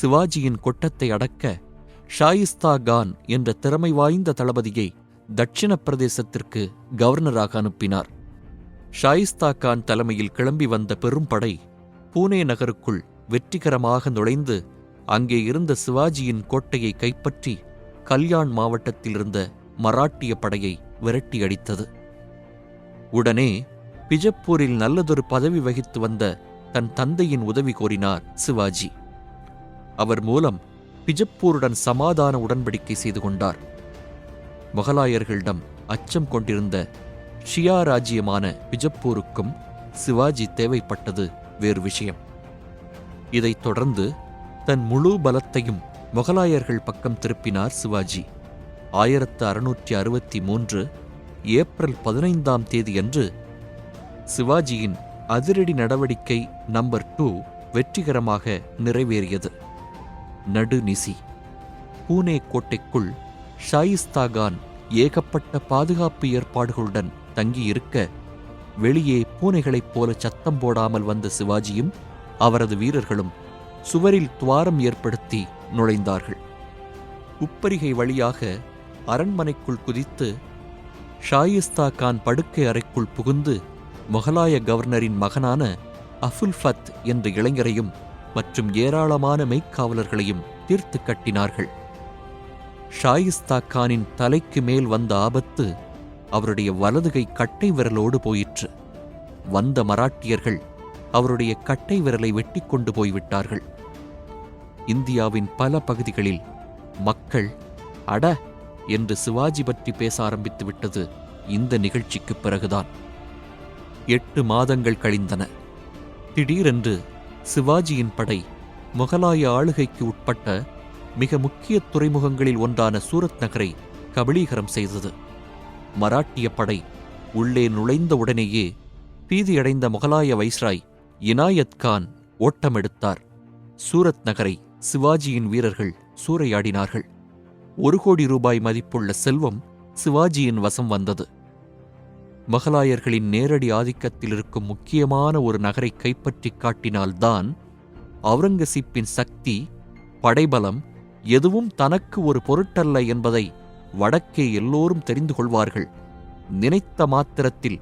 சிவாஜியின் கொட்டத்தை அடக்க ஷாயிஸ்தா கான் என்ற திறமை வாய்ந்த தளபதியை தட்சிண பிரதேசத்திற்கு கவர்னராக அனுப்பினார். ஷாயிஸ்தா கான் தலைமையில் கிளம்பி வந்த பெரும்படை பூனே நகருக்குள் வெற்றிகரமாக நுழைந்து அங்கே இருந்த சிவாஜியின் கோட்டையை கைப்பற்றி கல்யாண் மாவட்டத்தில் இருந்த மராட்டிய படையை விரட்டியடித்தது உடனே பிஜப்பூரில் நல்லதொரு பதவி வகித்து வந்த தன் தந்தையின் உதவி கோரினார் சிவாஜி. அவர் மூலம் பிஜப்பூருடன் சமாதான உடன்படிக்கை செய்து கொண்டார். முகலாயர்களிடம் அச்சம் கொண்டிருந்த ஷியா ராஜ்யமான பிஜப்பூருக்கும் சிவாஜி தேவைப்பட்டது வேறு விஷயம். இதைத் தொடர்ந்து தன் முழு பலத்தையும் முகலாயர்கள் பக்கம் திருப்பினார் சிவாஜி. ஆயிரத்து அறுநூற்றி அறுபத்தி மூன்று ஏப்ரல் பதினைந்தாம் தேதியன்று சிவாஜியின் அதிரடி நடவடிக்கை நம்பர் டூ வெற்றிகரமாக நிறைவேறியது. நடுநிசி. பூனே கோட்டைக்குள் ஷாயிஸ்தா கான் ஏகப்பட்ட பாதுகாப்பு ஏற்பாடுகளுடன் தங்கியிருக்க வெளியே பூனைகளைப் போல சத்தம் போடாமல் வந்த சிவாஜியும் அவரது வீரர்களும் சுவரில் துவாரம் ஏற்படுத்தி நுழைந்தார்கள். உப்பரிகை வழியாக அரண்மனைக்குள் குதித்து ஷாயிஸ்தா கான் படுக்கை அறைக்குள் புகுந்து முகலாய கவர்னரின் மகனான அஃபுல்ஃபத் என்ற இளைஞரையும் மற்றும் ஏராளமான மெய்க்காவலர்களையும் தீர்த்து கட்டினார்கள். ஷாயிஸ்தா கானின் தலைக்கு மேல் வந்த ஆபத்து அவருடைய வலதுகை கட்டை விரலோடு போயிற்று. வந்த மராட்டியர்கள் அவருடைய கட்டை விரலை வெட்டி கொண்டு போய்விட்டார்கள். இந்தியாவின் பல பகுதிகளில் மக்கள் அட! என்று சிவாஜி பற்றி பேச ஆரம்பித்து விட்டது இந்த நிகழ்ச்சிக்குப் பிறகுதான். எட்டு மாதங்கள் கழிந்தன. திடீரென்று சிவாஜியின் படை முகலாய ஆளுகைக்கு உட்பட்ட மிக முக்கிய துறைமுகங்களில் ஒன்றான சூரத் நகரை கபளீகரம் செய்தது. மராட்டிய படை உள்ளே நுழைந்த உடனேயே பீதியடைந்த முகலாய வைஸ்ராய் இனாயத் கான் ஓட்டமெடுத்தார். சூரத் நகரை சிவாஜியின் வீரர்கள் சூறையாடினார்கள். ஒரு கோடி ரூபாய் மதிப்புள்ள செல்வம் சிவாஜியின் வசம் வந்தது. மகலாயர்களின் நேரடி ஆதிக்கத்தில் இருக்கும் முக்கியமான ஒரு நகரை கைப்பற்றிக் காட்டினால்தான் அவுரங்கசீப்பின் சக்தி படைபலம் எதுவும் தனக்கு ஒரு பொருட்டல்ல என்பதை வடக்கே எல்லோரும் தெரிந்து கொள்வார்கள். நினைத்த மாத்திரத்தில்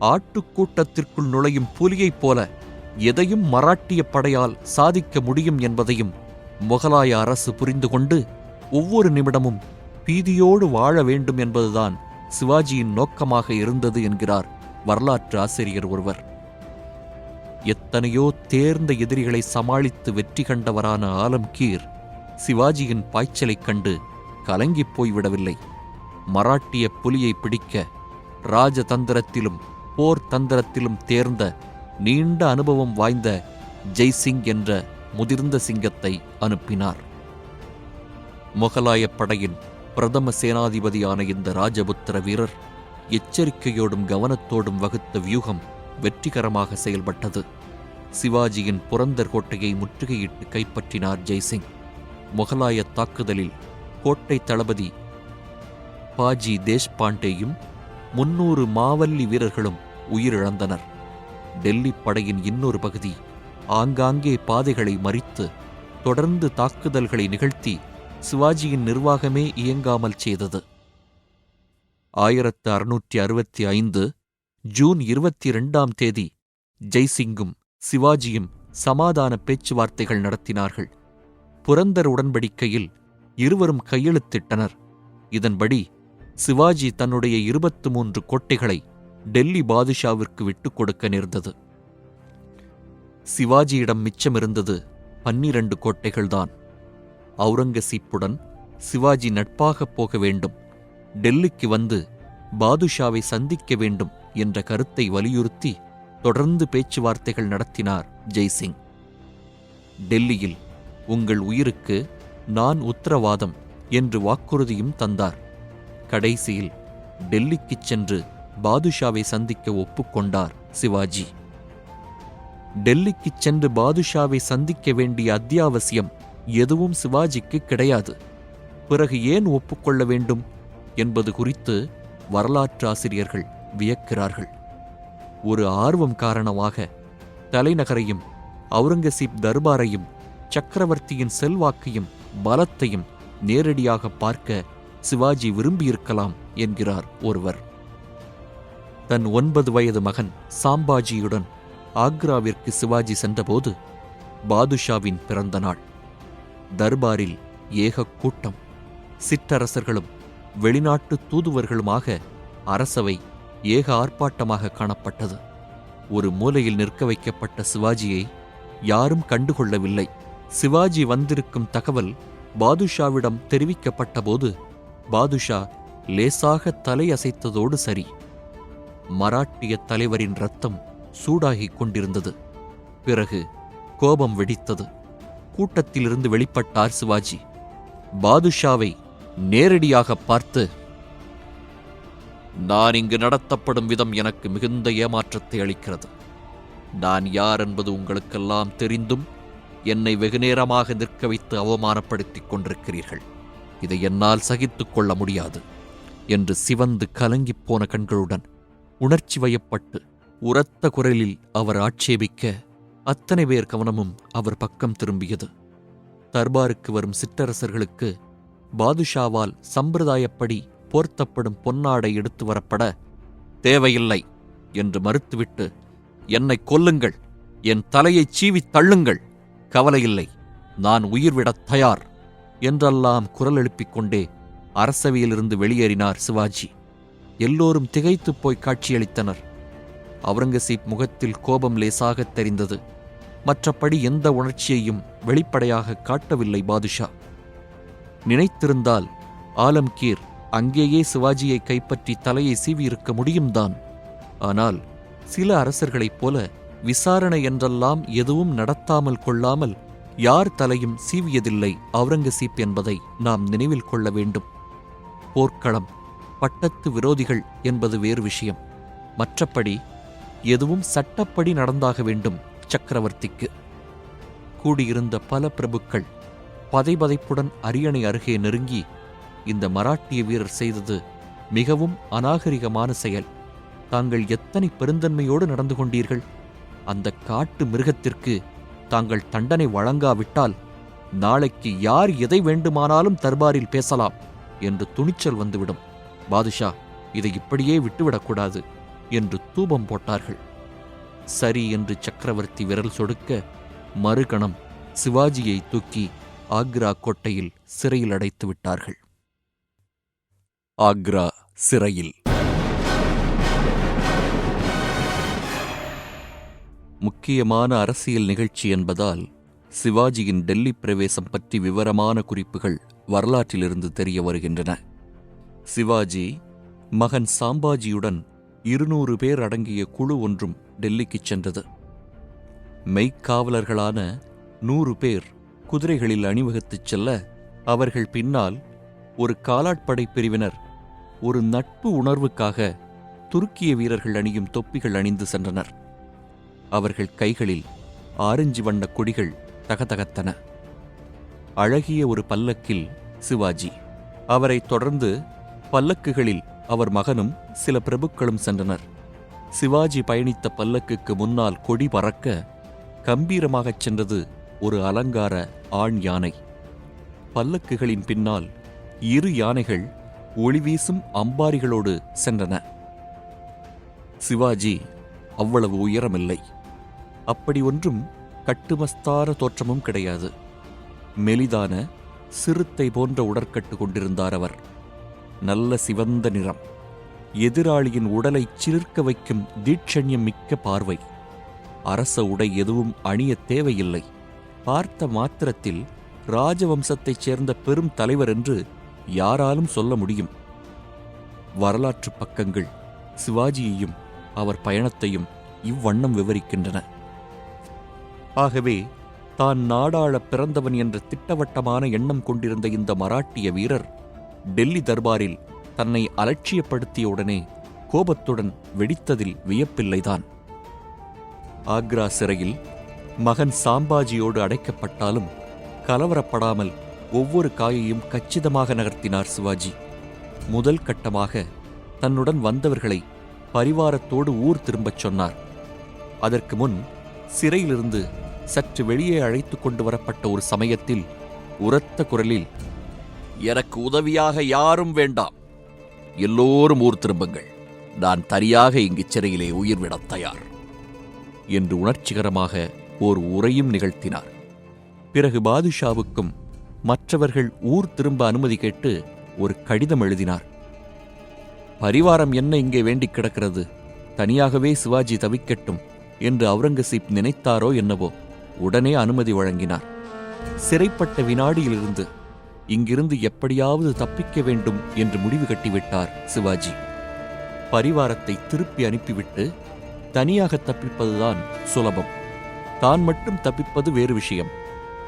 ஆட்டுக்கூட்டத்திற்குள் நுழையும் புலியைப் போல எதையும் மராட்டிய படையால் சாதிக்க முடியும் என்பதையும் முகலாய அரசு புரிந்து கொண்டு ஒவ்வொரு நிமிடமும் பீதியோடு வாழ வேண்டும் என்பதுதான் சிவாஜியின் நோக்கமாக இருந்தது என்கிறார் வரலாற்று ஆசிரியர் ஒருவர். எத்தனையோ தேர்ந்த எதிரிகளை சமாளித்து வெற்றி கண்டவரான ஆலம்கீர் சிவாஜியின் பாய்ச்சலைக் கண்டு கலங்கிப் போய்விடவில்லை. மராட்டிய புலியை பிடிக்க ராஜதந்திரத்திலும் போர் தந்திரத்திலும் தேர்ந்த நீண்ட அனுபவம் வாய்ந்த ஜெய்சிங் என்ற முதிர்ந்த சிங்கத்தை அனுப்பினார். முகலாயப் படையின் பிரதம சேனாதிபதியான இந்த ராஜபுத்திர வீரர் எச்சரிக்கையோடும் கவனத்தோடும் வகுத்த வியூகம் வெற்றிகரமாக செயல்பட்டது. சிவாஜியின் புரந்தர் கோட்டையை முற்றுகையிட்டு கைப்பற்றினார் ஜெய்சிங். முகலாய தாக்குதலில் கோட்டை தளபதி பாஜி தேஷ்பாண்டேயும் முன்னூறு மாவல்லி வீரர்களும் உயிரிழந்தனர். டெல்லி படையின் இன்னொரு பகுதி ஆங்காங்கே பாதைகளை மறித்து தொடர்ந்து தாக்குதல்களை நிகழ்த்தி சிவாஜியின் நிர்வாகமே இயங்காமல் செய்தது. ஆயிரத்து அறுநூற்றி அறுபத்தி ஐந்து ஜூன் இருபத்தி இரண்டாம் தேதி ஜெய்சிங்கும் சிவாஜியும் சமாதான பேச்சுவார்த்தைகள் நடத்தினார்கள். புரந்தர் உடன்படிக்கையில் இருவரும் கையெழுத்திட்டனர். இதன்படி சிவாஜி தன்னுடைய இருபத்து மூன்று கோட்டைகளை டெல்லி பாதுஷாவிற்கு விட்டுக் கொடுக்க நேர்ந்தது. சிவாஜியிடம் மிச்சமிருந்தது பன்னிரண்டு கோட்டைகள்தான். அவுரங்கசீப்புடன் சிவாஜி நட்பாகப் போக வேண்டும். டெல்லிக்கு வந்து பாதுஷாவை சந்திக்க வேண்டும் என்ற கருத்தை வலியுறுத்தி தொடர்ந்து பேச்சுவார்த்தைகள் நடத்தினார் ஜெய்சிங். டெல்லியில் உங்கள் உயிருக்கு நான் உத்தரவாதம் என்று வாக்குறுதியும் தந்தார். கடைசியில் டெல்லிக்குச் சென்று பாதுஷாவை சந்திக்க ஒப்புக்கொண்டார் சிவாஜி. டெல்லிக்குச் சென்று பாதுஷாவை சந்திக்க வேண்டிய அத்தியாவசியம் எதுவும் சிவாஜிக்கு கிடையாது. பிறகு ஏன் ஒப்புக்கொள்ள வேண்டும் என்பது குறித்து வரலாற்றாசிரியர்கள் வியக்கிறார்கள். ஒரு ஆர்வம் காரணமாக தலைநகரையும் அவுரங்கசீப் தர்பாரையும் சக்கரவர்த்தியின் செல்வாக்கையும் பலத்தையும் நேரடியாக பார்க்க சிவாஜி விரும்பியிருக்கலாம் என்கிறார் ஒருவர். தன் ஒன்பது வயது மகன் சாம்பாஜியுடன் ஆக்ராவிற்கு சிவாஜி சென்றபோது பாதுஷாவின் பிறந்த நாள். தர்பாரில் ஏக கூட்டம். சிற்றரசர்களும் வெளிநாட்டு தூதுவர்களுமாக அரசவை ஏக ஆர்ப்பாட்டமாக காணப்பட்டது. ஒரு மூலையில் நிற்க வைக்கப்பட்ட சிவாஜியை யாரும் கண்டுகொள்ளவில்லை. சிவாஜி வந்திருக்கும் தகவல் பாதுஷாவிடம் தெரிவிக்கப்பட்டபோது பாதுஷா லேசாக தலையசைத்ததோடு சரி. மராட்டிய தலைவரின் ரத்தம் சூடாகிக் கொண்டிருந்தது. பிறகு கோபம் வெடித்தது. கூட்டத்திலிருந்து வெளிப்பட்டார் சிவாஜி. பாதுஷாவை நேரடியாக பார்த்து நான் இங்கு நடத்தப்படும் விதம் எனக்கு மிகுந்த ஏமாற்றத்தை அளிக்கிறது. நான் யார் என்பது உங்களுக்கெல்லாம் தெரிந்தும் என்னை வெகுநேரமாக நிற்க வைத்து அவமானப்படுத்திக் கொண்டிருக்கிறீர்கள். இதை என்னால் சகித்துக் கொள்ள முடியாது என்று சிவந்து கலங்கிப் போன கண்களுடன் உணர்ச்சி வயப்பட்டு உரத்த குரலில் அவர் ஆட்சேபிக்க அத்தனை பேர் கவனமும் அவர் பக்கம் திரும்பியது. தர்பாருக்கு வரும் சிற்றரசர்களுக்கு பாதுஷாவால் சம்பிரதாயப்படி போர்த்தப்படும் பொன்னாடை எடுத்து வரப்பட தேவையில்லை என்று மறுத்துவிட்டு என்னை கொல்லுங்கள் என் தலையைச் சீவித் தள்ளுங்கள் கவலையில்லை நான் உயிர்விடத் தயார் என்றெல்லாம் குரல் எழுப்பிக் கொண்டே அரசவையிலிருந்து வெளியேறினார் சிவாஜி. எல்லோரும் திகைத்துப் போய் காட்சியளித்தனர். அவுரங்கசீப் முகத்தில் கோபம் லேசாகத் தெரிந்தது. மற்றபடி எந்த உணர்ச்சியையும் வெளிப்படையாக காட்டவில்லை பாதுஷா. நினைத்திருந்தால் ஆலம்கீர் அங்கேயே சிவாஜியை கைப்பற்றி தலையை சீவியிருக்க முடியும்தான் ஆனால் சில அரசர்களைப் போல விசாரணை என்றெல்லாம் எதுவும் நடத்தாமல் கொள்ளாமல் யார் தலையும் சீவியதில்லை அவுரங்கசீப் என்பதை நாம் நினைவில் கொள்ள வேண்டும். போர்க்களம் பட்டத்து விரோதிகள் என்பது வேறு விஷயம். மற்றபடி எதுவும் சட்டப்படி நடந்தாக வேண்டும். சக்கரவர்த்திக்கு கூடியிருந்த பல பிரபுக்கள் பதைபதைப்புடன் அரியணை அருகே நெருங்கி இந்த மராட்டிய வீரர் செய்தது மிகவும் அநாகரிகமான செயல். தாங்கள் எத்தனை பெருந்தன்மையோடு நடந்து கொண்டீர்கள்? அந்த காட்டு மிருகத்திற்கு தாங்கள் தண்டனை வழங்காவிட்டால் நாளைக்கு யார் எதை வேண்டுமானாலும் தர்பாரில் பேசலாம் என்று துணிச்சல் வந்துவிடும். பாதுஷா இதை இப்படியே விட்டுவிடக்கூடாது என்று தூபம் போட்டார்கள். சரி என்று சக்கரவர்த்தி விரல் சொடுக்க மறுகணம் சிவாஜியை தூக்கி ஆக்ரா கோட்டையில் சிறையில் அடைத்து விட்டார்கள். ஆக்ரா சிறையில். முக்கியமான அரசியல் நிகழ்ச்சி என்பதால் சிவாஜியின் டெல்லி பிரவேசம் பற்றி விவரமான குறிப்புகள் வரலாற்றிலிருந்து தெரிய வருகின்றன. சிவாஜி மகன் சாம்பாஜியுடன் இருநூறு பேர் அடங்கிய குழு ஒன்றும் டெல்லிக்குச் சென்றது. மெய்க்காவலர்களான நூறு பேர் குதிரைகளில் அணிவகுத்துச் செல்ல அவர்கள் பின்னால் ஒரு காலாட்படை பிரிவினர் ஒரு நட்பு உணர்வுக்காக துருக்கிய வீரர்கள் அணியும் தொப்பிகள் அணிந்து சென்றனர். அவர்கள் கைகளில் ஆரஞ்சு வண்ண கொடிகள் தகதகத்தன. அழகிய ஒரு பல்லக்கில் சிவாஜி. அவரைத் தொடர்ந்து பல்லக்குகளில் அவர் மகனும் சில பிரபுக்களும் சென்றனர். சிவாஜி பயணித்த பல்லக்குக்கு முன்னால் கொடி பறக்க கம்பீரமாகச் சென்றது ஒரு அலங்கார ஆண் யானை. பல்லக்குகளின் பின்னால் இரு யானைகள் ஒளிவீசும் அம்பாரிகளோடு சென்றன. சிவாஜி அவ்வளவு உயரமில்லை. அப்படி ஒன்றும் கட்டுமஸ்தார தோற்றமும் கிடையாது. மெலிதான சிறுத்தை போன்ற உடற்கட்டு கொண்டிருந்தார் அவர். நல்ல சிவந்த நிறம். எதிராளியின் உடலை சிலிர்க்க வைக்கும் தீட்சண்யம் மிக்க பார்வை. அரச உடை எதுவும் அணிய தேவையில்லை. பார்த்த மாத்திரத்தில் ராஜவம்சத்தைச் சேர்ந்த பெரும் தலைவர் என்று யாராலும் சொல்ல முடியும். வரலாற்று பக்கங்கள் சிவாஜியையும் அவர் பயணத்தையும் இவ்வண்ணம் விவரிக்கின்றன. ஆகவே தான் நாடாள பிறந்தவன் என்ற திட்டவட்டமான எண்ணம் கொண்டிருந்த இந்த மராட்டிய வீரர் டெல்லி தர்பாரில் தன்னை அலட்சியப்படுத்தியவுடனே கோபத்துடன் வெடித்ததில் வியப்பில்லைதான். ஆக்ரா சிறையில் மகன் சாம்பாஜியோடு அடைக்கப்பட்டாலும் கலவரப்படாமல் ஒவ்வொரு காயையும் கச்சிதமாக நகர்த்தினார் சிவாஜி. முதல் கட்டமாக தன்னுடன் வந்தவர்களை பரிவாரத்தோடு ஊர் திரும்பச் சொன்னார். அதற்கு முன் சிறையிலிருந்து சற்று வெளியே அழைத்து கொண்டு வரப்பட்ட ஒரு சமயத்தில் உரத்த குரலில் எனக்கு உதவியாக யாரும் வேண்டாம். எல்லோரும் ஊர் திரும்புங்கள். நான் தனியாக இங்கு சிறையிலே உயிர்விடத் தயார். என்று உணர்ச்சிகரமாக ஓர் உரையும் நிகழ்த்தினார். பிறகு பாதுஷாவுக்கும் மற்றவர்கள் ஊர் திரும்ப அனுமதி கேட்டு ஒரு கடிதம் எழுதினார். பரிவாரம் என்ன இங்கே வேண்டிக் கிடக்கிறது? தனியாகவே சிவாஜி தவிக்கட்டும் என்று அவுரங்கசீப் நினைத்தாரோ என்னவோ? உடனே அனுமதி வழங்கினார். சிறைப்பட்ட வினாடியிலிருந்து இங்கிருந்து எப்படியாவது தப்பிக்க வேண்டும் என்று முடிவு கட்டிவிட்டார் சிவாஜி. பரிவாரத்தை திருப்பி அனுப்பிவிட்டு தனியாக தப்பிப்பதுதான் சுலபம். தான் மட்டும் தப்பிப்பது வேறு விஷயம்.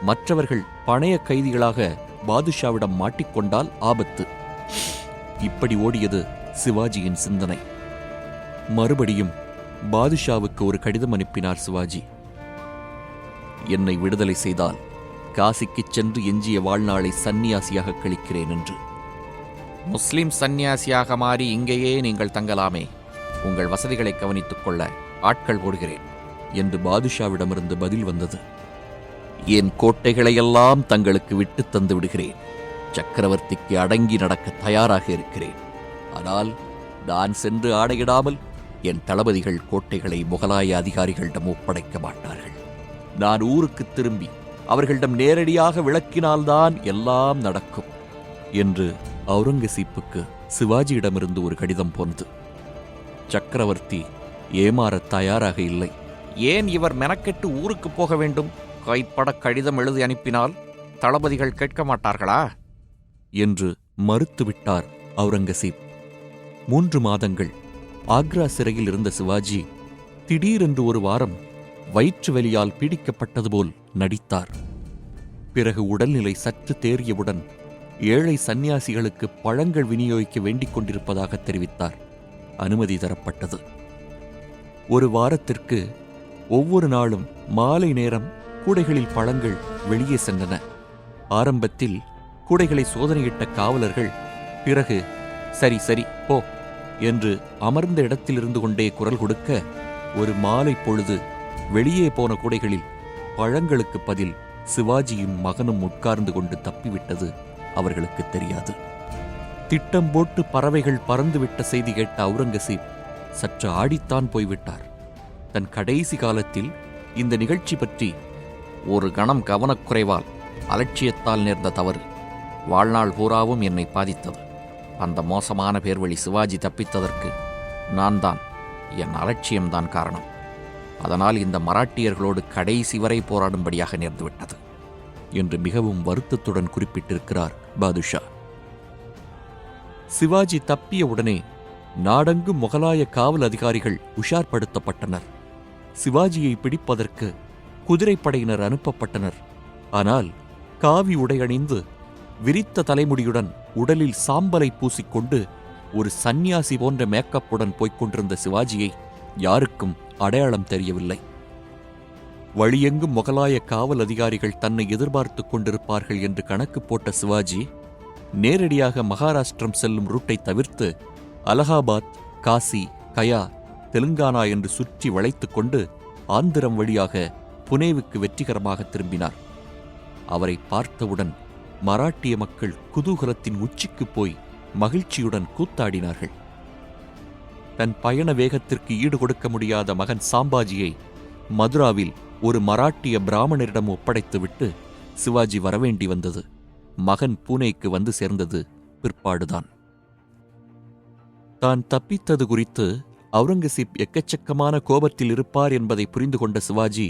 மற்றவர்கள் பணைய கைதிகளாக பாதுஷாவிடம் மாட்டிக்கொண்டால் ஆபத்து. இப்படி ஓடியது சிவாஜியின் சிந்தனை. மறுபடியும் பாதுஷாவுக்கு ஒரு கடிதம் அனுப்பினார் சிவாஜி. என்னை விடுதலை செய்தால் காசிக்குச் சென்று எஞ்சிய வாழ்நாளை சந்நியாசியாக கழிக்கிறேன் என்று. முஸ்லிம் சந்நியாசியாக மாறி இங்கேயே நீங்கள் தங்கலாமே. உங்கள் வசதிகளை கவனித்துக் கொள்ள ஆட்கள் ஓடுகிறேன் என்று பாதுஷாவிடமிருந்து பதில் வந்தது. என் கோட்டைகளையெல்லாம் தங்களுக்கு விட்டு தந்து விடுகிறேன். சக்கரவர்த்திக்கு அடங்கி நடக்க தயாராக இருக்கிறேன். ஆனால் நான் சென்று ஆடையிடாமல் என் தளபதிகள் கோட்டைகளை முகலாய அதிகாரிகளிடம் ஒப்படைக்க மாட்டார்கள். நான் ஊருக்கு திரும்பி அவர்களிடம் நேரடியாக விளக்கினால்தான் எல்லாம் நடக்கும் என்று அவுரங்கசீப்புக்கு சிவாஜியிடமிருந்து ஒரு கடிதம் போனது சக்கரவர்த்தி ஏமாறத் தயாராக இல்லை. ஏன் இவர் மெனக்கெட்டு ஊருக்கு போக வேண்டும்? கைப்பட கடிதம் எழுதி அனுப்பினால் தளபதிகள் கேட்க மாட்டார்களா? என்று மறுத்துவிட்டார் அவுரங்கசீப். மூன்று மாதங்கள் ஆக்ரா சிறையில் இருந்த சிவாஜி திடீரென்று ஒரு வாரம் வயிற்று வலியால் பீடிக்கப்பட்டது போல் நடித்தார். பிறகு உடல்நிலை சற்று தேறியவுடன் ஏழை சந்நியாசிகளுக்கு பழங்கள் விநியோகிக்க வேண்டிக் கொண்டிருப்பதாக தெரிவித்தார். அனுமதி தரப்பட்டது. ஒரு வாரத்திற்கு ஒவ்வொரு நாளும் மாலை நேரம் கூடைகளில் பழங்கள் வெளியே சென்றன. ஆரம்பத்தில் கூடைகளை சோதனையிட்ட காவலர்கள் பிறகு சரி சரி போ என்று அமர்ந்த இடத்திலிருந்து கொண்டே குரல் கொடுக்க ஒரு மாலை பொழுது வெளியே போன கூடைகளில் பழங்களுக்கு பதில் சிவாஜியும் மகனும் உட்கார்ந்து கொண்டு தப்பிவிட்டது அவர்களுக்கு தெரியாது. திட்டம் போட்டு பறவைகள் பறந்துவிட்ட செய்தி கேட்ட அவுரங்கசீப் சற்று ஆடித்தான் போய்விட்டார். தன் கடைசி காலத்தில் இந்த நிகழ்ச்சி பற்றி ஒரு கணம் கவனக்குறைவால் அலட்சியத்தால் நேர்ந்த தவறு வாழ்நாள் பூராவும் என்னை பாதித்தது. அந்த மோசமான பேர்வழி சிவாஜி தப்பித்ததற்கு நான் தான் என் அலட்சியம்தான் காரணம். அதனால் இந்த மராட்டியர்களோடு கடைசி வரை போராடும்படியாக நேர்ந்துவிட்டது என்று மிகவும் வருத்தத்துடன் குறிப்பிட்டிருக்கிறார் பாதுஷா. சிவாஜி தப்பிய உடனே நாடங்கு முகலாய காவல் அதிகாரிகள் உஷார்படுத்தப்பட்டனர். சிவாஜியை பிடிப்பதற்கு குதிரைப்படையினர் அனுப்பப்பட்டனர். ஆனால் காவி உடையணிந்து விரித்த தலைமுடியுடன் உடலில் சாம்பலை பூசிக்கொண்டு ஒரு சந்நியாசி போன்ற மேக்கப்புடன் போய்க் கொண்டிருந்த சிவாஜியை யாருக்கும் அடையாளம் தெரியவில்லை. வழியெங்கும் முகலாய காவல் அதிகாரிகள் தன்னை எதிர்பார்த்துக் கொண்டிருப்பார்கள் என்று கணக்கு போட்ட சிவாஜி நேரடியாக மகாராஷ்டிரம் செல்லும் ரூட்டை தவிர்த்து அலகாபாத் காசி கயா தெலுங்கானா என்று சுற்றி வளைத்துக் கொண்டு ஆந்திரம் வழியாக புனேவுக்கு வெற்றிகரமாக திரும்பினார். அவரை பார்த்தவுடன் மராட்டிய மக்கள் குதூகலத்தின் உச்சிக்கு போய் மகிழ்ச்சியுடன் கூத்தாடினார்கள். தன் பயண வேகத்திற்கு ஈடு கொடுக்க முடியாத மகன் சாம்பாஜியை மதுராவில் ஒரு மராட்டிய பிராமணரிடம் ஒப்படைத்துவிட்டு சிவாஜி வரவேண்டி வந்தது. மகன் பூனேக்கு வந்து சேர்ந்தது பிற்பாடுதான். தான் தப்பித்தது குறித்து அவுரங்கசீப் எக்கச்சக்கமான கோபத்தில் இருப்பார் என்பதை புரிந்து கொண்ட சிவாஜி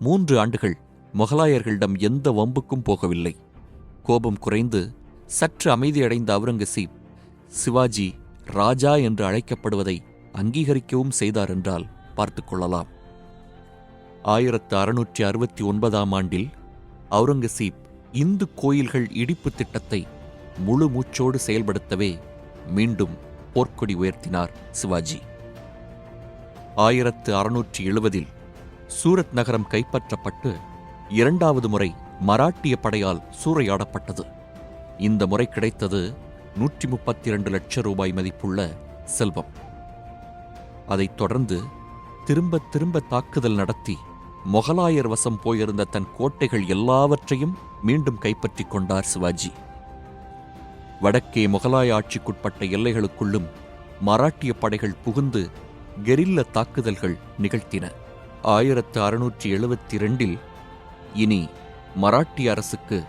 மூன்று ஆண்டுகள் முகலாயர்களிடம் எந்த வம்புக்கும் போகவில்லை. கோபம் குறைந்து சற்று அமைதியடைந்த அவுரங்கசீப் சிவாஜி ராஜா என்று அழைக்கப்படுவதை அங்கீகரிக்கவும் செய்தார் என்றால் பார்த்துக்கொள்ளலாம் ஆயிரத்து அறுநூற்றி அறுபத்தி ஒன்பதாம் ஆண்டில் அவுரங்கசீப் இந்து கோயில்கள் இடிப்பு திட்டத்தை முழு மூச்சோடு செயல்படுத்தவே மீண்டும் போர்க்கொடி உயர்த்தினார் சிவாஜி. ஆயிரத்து அறுநூற்றி எழுபதில் சூரத் நகரம் கைப்பற்றப்பட்டு இரண்டாவது முறை மராட்டிய படையால் சூறையாடப்பட்டது. இந்த முறை கிடைத்தது நூற்றி முப்பத்தி இரண்டு லட்சம் ரூபாய் மதிப்புள்ள செல்வம். அதைத் தொடர்ந்து திரும்ப திரும்ப தாக்குதல் நடத்தி மொகலாயர் வசம் போயிருந்த தன் கோட்டைகள் எல்லாவற்றையும் மீண்டும் கைப்பற்றிக் கொண்டார் சிவாஜி. வடக்கே முகலாய ஆட்சிக்குட்பட்ட எல்லைகளுக்குள்ளும் மராட்டிய படைகள் புகுந்து கெரில்ல தாக்குதல்கள் நிகழ்த்தின. ஆயிரத்து அறுநூற்றி எழுபத்தி ரெண்டில் இனி மராட்டிய அரசுக்கு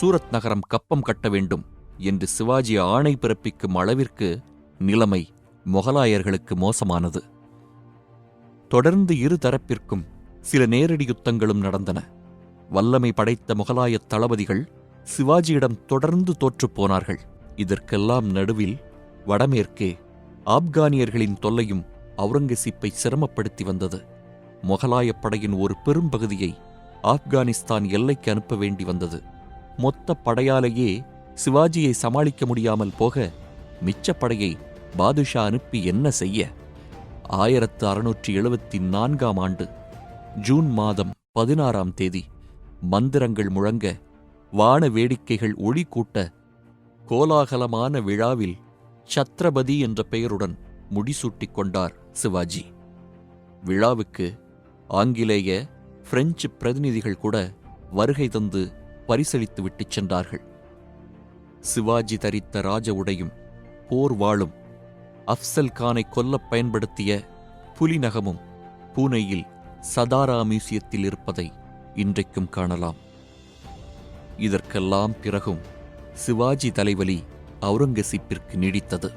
சூரத் நகரம் கப்பம் கட்ட வேண்டும் என்று சிவாஜி ஆணை பிறப்பிக்கும் அளவிற்கு நிலைமை மொகலாயர்களுக்கு மோசமானது. தொடர்ந்து இரு தரப்பிற்கும் சில நேரடி யுத்தங்களும் நடந்தன. வல்லமை படைத்த முகலாய தளபதிகள் சிவாஜியிடம் தொடர்ந்து தோற்றுப் போனார்கள். இதற்கெல்லாம் நடுவில் வடமேற்கே ஆப்கானியர்களின் தொல்லையும் அவுரங்கசீப்பை சிரமப்படுத்தி வந்தது. முகலாயப் படையின் ஒரு பெரும்பகுதியை ஆப்கானிஸ்தான் எல்லைக்கு அனுப்ப வேண்டி வந்தது. மொத்த படையாலேயே சிவாஜியை சமாளிக்க முடியாமல் போக மிச்சப்படையை பாதுஷா அனுப்பி என்ன செய்ய? ஆயிரத்து அறுநூற்றி எழுபத்தி நான்காம் ஆண்டு ஜூன் மாதம் பதினாறாம் தேதி மந்திரங்கள் முழங்க வான வேடிக்கைகள் ஒளி கூட்ட கோலாகலமான விழாவில் சத்ரபதி என்ற பெயருடன் முடிசூட்டிக் கொண்டார் சிவாஜி. விழாவுக்கு ஆங்கிலேய பிரெஞ்சு பிரதிநிதிகள் கூட வருகை தந்து பரிசளித்து விட்டுச் சென்றார்கள். சிவாஜி தரித்த ராஜ உடையும் போர் வாளும் அஃப்சல் கானை கொல்லப் பயன்படுத்திய புலிநகமும் பூனேயில் சதாரா மியூசியத்தில் இருப்பதை இன்றைக்கும் காணலாம். இதற்கெல்லாம் பிறகும் சிவாஜி தலைவலி அவுரங்கசீப்பிற்கு நீடித்தது.